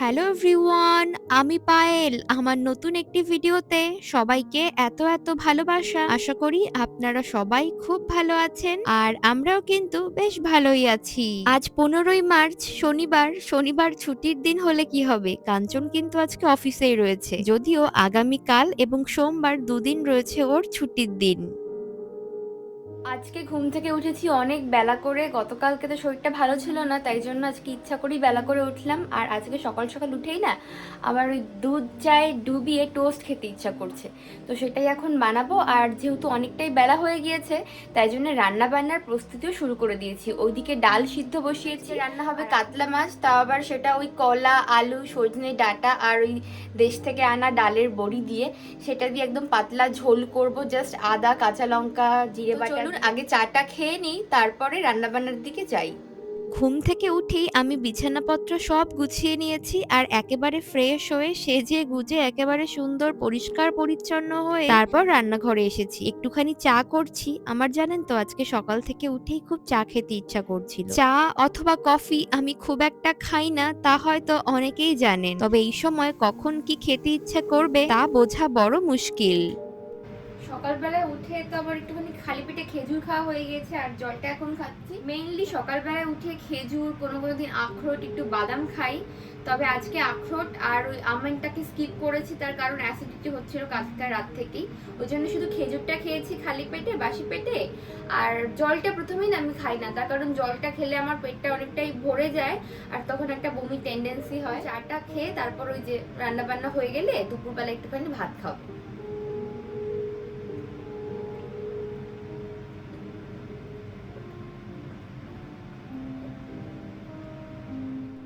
Hello everyone, আমি পায়েল। আমার নতুন একটি ভিডিওতে সবাইকে এত এত ভালোবাসা। আশা করি আপনারা সবাই খুব ভালো আছেন আর আমরাও কিন্তু বেশ ভালোই আছি। আজ পনেরোই মার্চ, শনিবার। শনিবার ছুটির দিন হলে কি হবে? কাঞ্চন কিন্তু আজকে অফিসেই রয়েছে। যদিও আগামীকাল এবং সোমবার দুদিন রয়েছে ওর ছুটির দিন। আজকে ঘুম থেকে উঠেছি অনেক বেলা করে। গতকালকে তো শরীরটা ভালো ছিল না তাই জন্য আজকে ইচ্ছা করেই বেলা করে উঠলাম। আর আজকে সকাল সকাল উঠেই না আমার ওই দুধ চায়ে ডুবিয়ে টোস্ট খেতে ইচ্ছা করছে। তো সেটাই এখন বানাবো। আর যেহেতু অনেকটাই বেলা হয়ে গিয়েছে তাই জন্য রান্না বান্নার প্রস্তুতিও শুরু করে দিয়েছি। ওইদিকে ডাল সিদ্ধ বসিয়েছি। রান্না হবে কাতলা মাছ তাও আবার সেটা ওই কলা আলু সজনে ডাটা আর ওই দেশ থেকে আনা ডালের বড়ি দিয়ে সেটা দিয়ে একদম পাতলা ঝোল করব। জাস্ট আদা কাঁচা লঙ্কা জিরে বাটা আগে চাটা খেয়ে নিই, তারপরে রান্নাবান্নার দিকে যাই। ঘুম থেকে উঠেই আমি বিছানাপত্র সব গুছিয়ে নিয়েছি আর একেবারে ফ্রেশ হয়ে সেজে গুজে একেবারে সুন্দর, পরিষ্কার, পরিচ্ছন্ন হয়ে তারপর রান্নাঘরে এসেছি। একটুখানি চা করছি। আমার জানেন তো, আজকে সকাল থেকে উঠেই খুব চা খেতে ইচ্ছা করছিল। চা অথবা কফি আমি খুব একটা খাই না, তা হয়তো অনেকেই জানেন। তবে এই সময় কখন কি খেতে ইচ্ছা করবে তা বোঝা বড় মুশকিল। সকালবেলায় উঠে তো আবার একটুখানি খালি পেটে খেজুর খাওয়া হয়ে গেছে আর জলটা এখন খাচ্ছি। মেইনলি সকালবেলায় উঠে খেজুর, কোনো কোনো দিন আখরোট, একটু বাদাম খাই। তবে আজকে আখরোট আর ওই আমন্ডটাকে স্কিপ করেছি, তার কারণ অ্যাসিডিটি হচ্ছিল কালকে রাত থেকেই। ওই জন্য শুধু খেজুরটা খেয়েছি খালি পেটে, বাসি পেটে। আর জলটা প্রথমেই আমি খাই না, তার কারণ জলটা খেলে আমার পেটটা অনেকটাই ভরে যায় আর তখন একটা বমি টেন্ডেন্সি হয়। চাটা খেয়ে তারপর ওই যে রান্না বান্না হয়ে গেলে দুপুরবেলা একটুখানি ভাত খাব।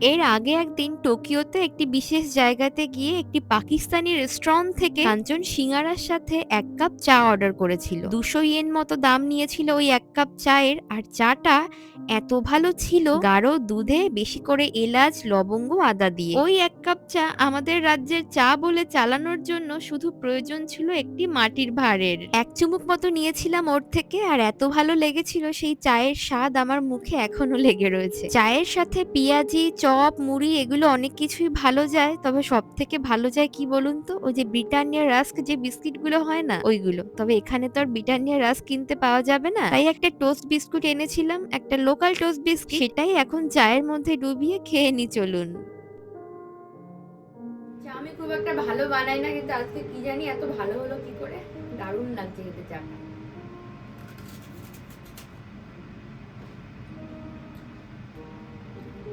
এর আগে একদিন টোকিওতে একটি বিশেষ জায়গাতে গিয়ে একটি পাকিস্তানি রেস্টুরেন্ট থেকে কাঞ্চন সিঙ্গারার সাথে এক কাপ চা অর্ডার করেছিল। দুশো ইয়েন মতো দাম নিয়েছিল ওই এক কাপ চায়ের, আর চাটা এত ভালো ছিল, গাঢ় দুধে বেশি করে এলাচ, লবঙ্গ, আদা দিয়ে। ওই এক কাপ চা আমাদের রাজ্যের চা বলে চালানোর জন্য শুধু প্রয়োজন ছিল একটি মাটির ভাঁড়ের। এক চুমুক মতো নিয়েছিলাম ওর থেকে, আর এত ভালো লেগেছিল সেই চায়ের স্বাদ আমার মুখে এখনও লেগে রয়েছে। চায়ের সাথে পিয়াজি চপ, মুড়ি এগুলো অনেক কিছুই ভালো যায়। তবে সব থেকে ভালো যায় কি বলুন তো? ওই যে ব্রিটানিয়া রাস্ক যে বিস্কিটগুলো হয় না, ওইগুলো। তবে এখানে তো আর ব্রিটানিয়া রাস্ক কিনতে পাওয়া যাবে না। তাই একটা টোস্ট বিস্কুট এনেছিলাম, একটা লোকাল টোস্ট বিস্কিট। সেটাই এখন চায়ের মধ্যে ডুবিয়ে খেয়ে নি চলুন। আমি খুব একটা ভালো বানাই না, কিন্তু আজকে কি জানি এত ভালো হলো কি করে? দারুণ লাগছে খেতে চাটা।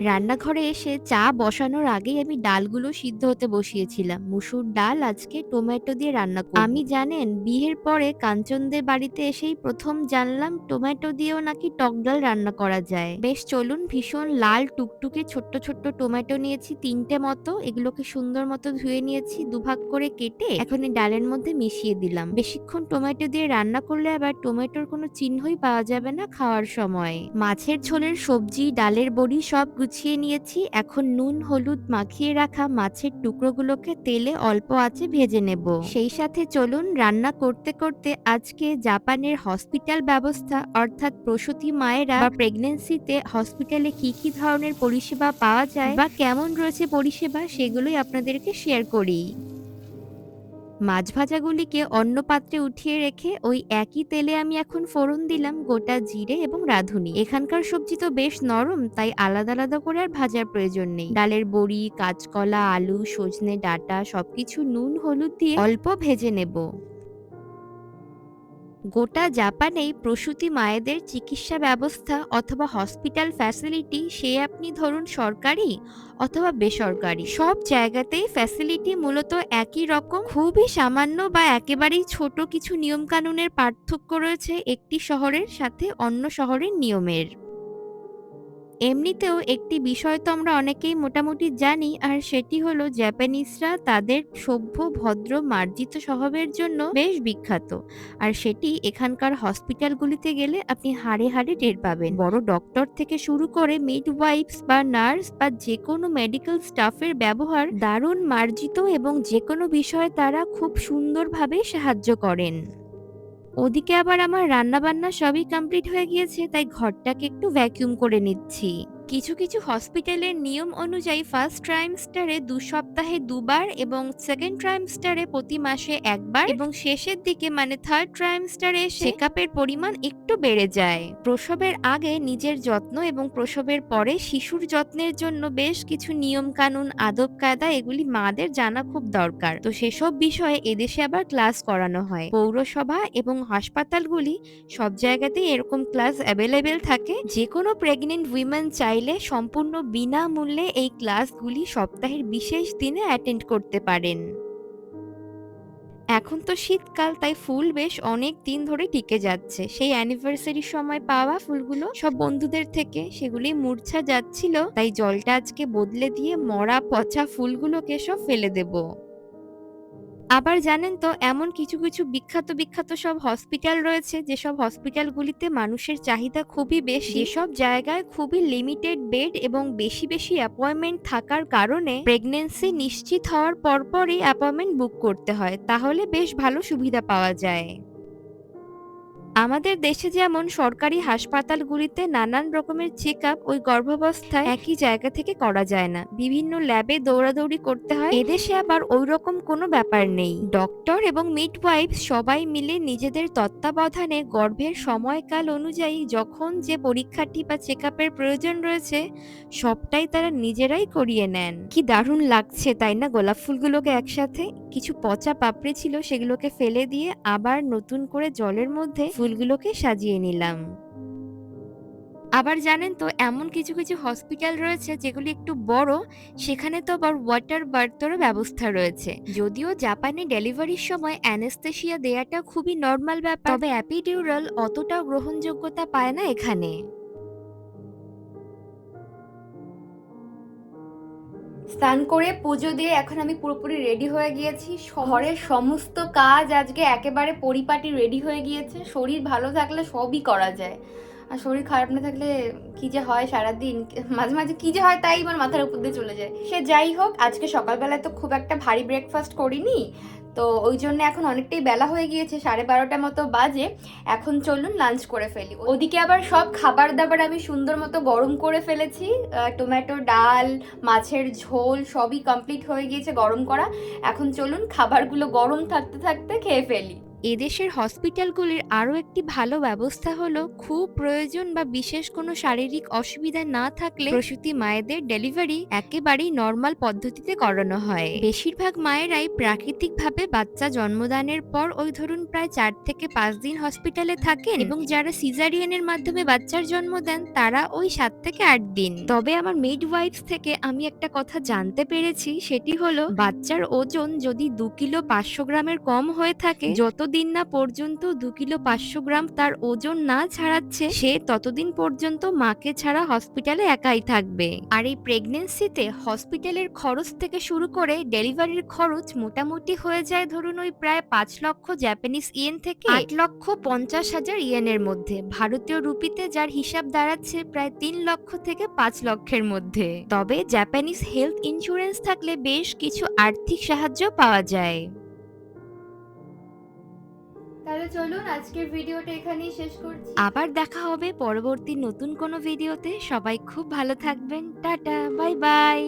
রান্নাঘরে এসে চা বসানোর আগেই আমি ডালগুলো সিদ্ধ হতে বসিয়েছিলাম। মুসুর ডাল আজকে টমেটো দিয়ে রান্না করব। আমি জানেন, বিয়ের পরে কাঞ্চনদের বাড়িতে এসেই প্রথম জানলাম টমেটো দিয়েও নাকি টক ডাল রান্না করা যায়। বেশ চলুন, ভীষণ লাল, টুকটুকে ছোট্ট ছোট্ট টমেটো নিয়েছি তিনটে মতো। এগুলোকে সুন্দর মতো ধুয়ে নিয়েছি, দুভাগ করে কেটে এখন এই ডালের মধ্যে মিশিয়ে দিলাম। বেশিক্ষণ টমেটো দিয়ে রান্না করলে আবার টমেটোর কোনো চিহ্নই পাওয়া যাবে না খাওয়ার সময়। মাছের ঝোলের সবজি, ডালের বড়ি সব গুছিয়ে নিয়েছি। এখন নুন, হলুদ মাখিয়ে রাখা মাছের টুকরোগুলোকে তেলে অল্প আঁচে ভেজে নেব। সেই সাথে চলুন রান্না করতে করতে আজকে জাপানের হসপিটাল ব্যবস্থা, অর্থাৎ প্রসূতি মায়েরা বা প্রেগনেন্সিতে হসপিটালে কি কি ধরনের পরিষেবা পাওয়া যায় বা কেমন রয়েছে পরিষেবা, সেগুলোই আপনাদেরকে শেয়ার করি। মাছ ভাজাগুলিকে অন্য পাত্রে উঠিয়ে রেখে ওই একই তেলে আমি এখন ফোড়ন দিলাম গোটা জিরে এবং রাঁধুনি। এখানকার সবজি তো বেশ নরম, তাই আলাদা আলাদা করে আর ভাজার প্রয়োজন নেই। ডালের বড়ি, কাঁচকলা, আলু, সজনে ডাটা, সবকিছু নুন, হলুদ দিয়ে অল্প ভেজে নেব। গোটা জাপানেই প্রসূতি মায়েদের চিকিৎসা ব্যবস্থা অথবা হসপিটাল ফ্যাসিলিটি, সে আপনি ধরুন সরকারি অথবা বেসরকারি, সব জায়গাতেই ফ্যাসিলিটি মূলত একই রকম। খুবই সামান্য বা একেবারেই ছোট কিছু নিয়মকানুনের পার্থক্য রয়েছে একটি শহরের সাথে অন্য শহরের নিয়মের। এমনিতেও একটি বিষয় তো আমরা অনেকেই মোটামুটি জানি, আর সেটি হলো জাপানিজরা তাদের সভ্য, ভদ্র, মার্জিত স্বভাবের জন্য বেশ বিখ্যাত। আর সেটি এখানকার হসপিটালগুলিতে গেলে আপনি হাড়ে হাড়ে টের পাবেন। বড় ডক্টর থেকে শুরু করে মিডওয়াইফস বা নার্স বা যে কোনো মেডিকেল স্টাফের ব্যবহার দারুণ মার্জিত এবং যে কোনো বিষয়ে তারা খুব সুন্দরভাবে সাহায্য করেন। ওদিকে আবার আমার রান্নাবান্না সবই কমপ্লিট হয়ে গিয়েছে তাই ঘরটাকে একটু ভ্যাকিউম করে নিচ্ছি। কিছু কিছু হসপিটালের নিয়ম অনুযায়ী ফার্স্ট ট্রাইমস্টারে দু সপ্তাহে দুবার এবং সেকেন্ড ট্রাইমস্টারে প্রতি মাসে একবার এবং শেষের দিকে মানে থার্ড ট্রাইমস্টারে চেকআপের পরিমাণ একটু বেড়ে যায়। প্রসবের আগে নিজের যত্ন এবং প্রসবের পরে শিশুর যত্নের জন্য বেশ কিছু নিয়ম কানুন আদব কায়দা এগুলি মাদের জানা খুব দরকার। তো সেসব বিষয়ে এদেশে আবার ক্লাস করানো হয়। পৌরসভা এবং হাসপাতালগুলি সব জায়গাতেই এরকম ক্লাস অ্যাভেলেবেল থাকে। যে কোনো প্রেগনেন্ট উইমেন চাইলে সম্পূর্ণ বিনামূল্যে এই ক্লাসগুলি সপ্তাহের বিশেষ দিনে অ্যাটেন্ড করতে পারেন। এখন তো শীতকাল, তাই ফুল বেশ অনেক দিন ধরে টিকে যাচ্ছে। সেই অ্যানিভার্সারির সময় পাওয়া ফুলগুলো সব বন্ধুদের থেকে, সেগুলি মূর্ছা যাচ্ছিল, তাই জলটা আজকে বদলে দিয়ে মরা পচা ফুলগুলোকে সব ফেলে দেবো। আবার জানেন তো এমন কিছু কিছু বিখ্যাত বিখ্যাত সব হসপিটাল রয়েছে যেসব হসপিটালগুলিতে মানুষের চাহিদা খুবই বেশি। এসব জায়গায় খুবই লিমিটেড বেড এবং বেশি বেশি অ্যাপয়েন্টমেন্ট থাকার কারণে প্রেগনেন্সি নিশ্চিত হওয়ার পরপরই অ্যাপয়েন্টমেন্ট বুক করতে হয়। তাহলে বেশ ভালো সুবিধা পাওয়া যায়। আমাদের দেশে যেমন সরকারি হাসপাতালগুলিতে নানান রকমের চেক আপ ওই গর্ভাবস্থায় একই জায়গা থেকে করা যায় না। বিভিন্ন ল্যাবে দৌড়াদৌড়ি করতে হয়। এদেশে আবার ওই রকম কোনো ব্যাপার নেই। ডক্টর এবং মিডওয়াইফ সবাই মিলে নিজেদের তত্ত্বাবধানে গর্ভের সময়কাল অনুযায়ী যখন যে পরীক্ষাটি বা চেক আপের প্রয়োজন রয়েছে, সবটাই তারা নিজেরাই করিয়ে নেন। কি দারুণ লাগছে, তাই না? গোলাপ ফুলগুলোকে একসাথে কিছু পচা পাপড়ি ছিল, সেগুলোকে ফেলে দিয়ে আবার নতুন করে জলের মধ্যে ফুলগুলোকে সাজিয়ে নিলাম। আবার জানেন তো, এমন কিছু কিছু হসপিটাল রয়েছে যেগুলি একটু বড়, সেখানে তো আবার ওয়াটার বার্থেরও ব্যবস্থা রয়েছে। যদিও জাপানে ডেলিভারির সময় অ্যানেস্থেশিয়া দেয়াটা খুবই নর্মাল ব্যাপার, তবে অ্যাপিডিউরাল অতটাও গ্রহণযোগ্যতা পায় না এখানে। স্নান করে পুজো দিয়ে এখন আমি পুরোপুরি রেডি হয়ে গিয়েছি। শহরের সমস্ত কাজ আজকে একেবারে পরিপাটি রেডি হয়ে গিয়েছে। শরীর ভালো থাকলে সবই করা যায়। আর শরীর খারাপ না থাকলে কি যে হয় সারাদিন? মাঝে মাঝে কি যে হয় তাই আমার মাথার উপর দিয়ে চলে যায়। সে যাই হোক, আজকে সকালবেলায় তো খুব একটা ভারী ব্রেকফাস্ট করিনি। তো ওই জন্য এখন অনেকটাই বেলা হয়ে গিয়েছে, সাড়ে বারোটা মতো বাজে। এখন চলুন লাঞ্চ করে ফেলি। ওদিকে আবার সব খাবার দাবার আমি সুন্দর মতো গরম করে ফেলেছি। টমেটো ডাল, মাছের ঝোল সবই কমপ্লিট হয়ে গিয়েছে গরম করা। এখন চলুন খাবারগুলো গরম থাকতে থাকতে খেয়ে ফেলি। এদেশের হসপিটালগুলির আরও একটি ভালো ব্যবস্থা হলো, খুব প্রয়োজন বা বিশেষ কোনো শারীরিক অসুবিধা না থাকলে প্রসূতি মায়েদের ডেলিভারি একেবারেই নর্মাল পদ্ধতিতে করানো হয়। বেশিরভাগ মায়েরাই প্রাকৃতিকভাবে বাচ্চা জন্মদানের পর ওই ধরুন প্রায় চার থেকে পাঁচ দিন হসপিটালে থাকেন এবং যারা সিজারিয়ানের মাধ্যমে বাচ্চার জন্ম দেন, তারা ওই সাত থেকে আট দিন। তবে আমার মিড থেকে আমি একটা কথা জানতে পেরেছি, সেটি হলো, বাচ্চার ওজন যদি দু কিলো পাঁচশো গ্রামের কম হয়ে থাকে যতদিন না পর্যন্ত দু কিলো পাঁচশো গ্রাম তার ওজন না ছাড়াচ্ছে, সে ততদিন পর্যন্ত মাকে ছাড়া হসপিটালে একাই থাকবে। আর এই প্রেগনেন্সিতে হসপিটালের খরচ থেকে শুরু করে ডেলিভারির খরচ মোটামুটি হয়ে যায় ধরুন ওই প্রায় পাঁচ লক্ষ জাপানিজ ইয়েন থেকে আট লক্ষ পঞ্চাশ হাজার ইয়েনের মধ্যে। ভারতীয় রুপিতে যার হিসাব দাঁড়াচ্ছে প্রায় তিন লক্ষ থেকে পাঁচ লক্ষের মধ্যে। তবে জাপানিজ হেলথ ইন্স্যুরেন্স থাকলে বেশ কিছু আর্থিক সাহায্য পাওয়া যায়। তাহলে চলুন আজকের ভিডিওটা এখানেই শেষ করছি। আবার দেখা হবে পরবর্তী নতুন কোনো ভিডিওতে। সবাই খুব ভালো থাকবেন। Tata, bye bye.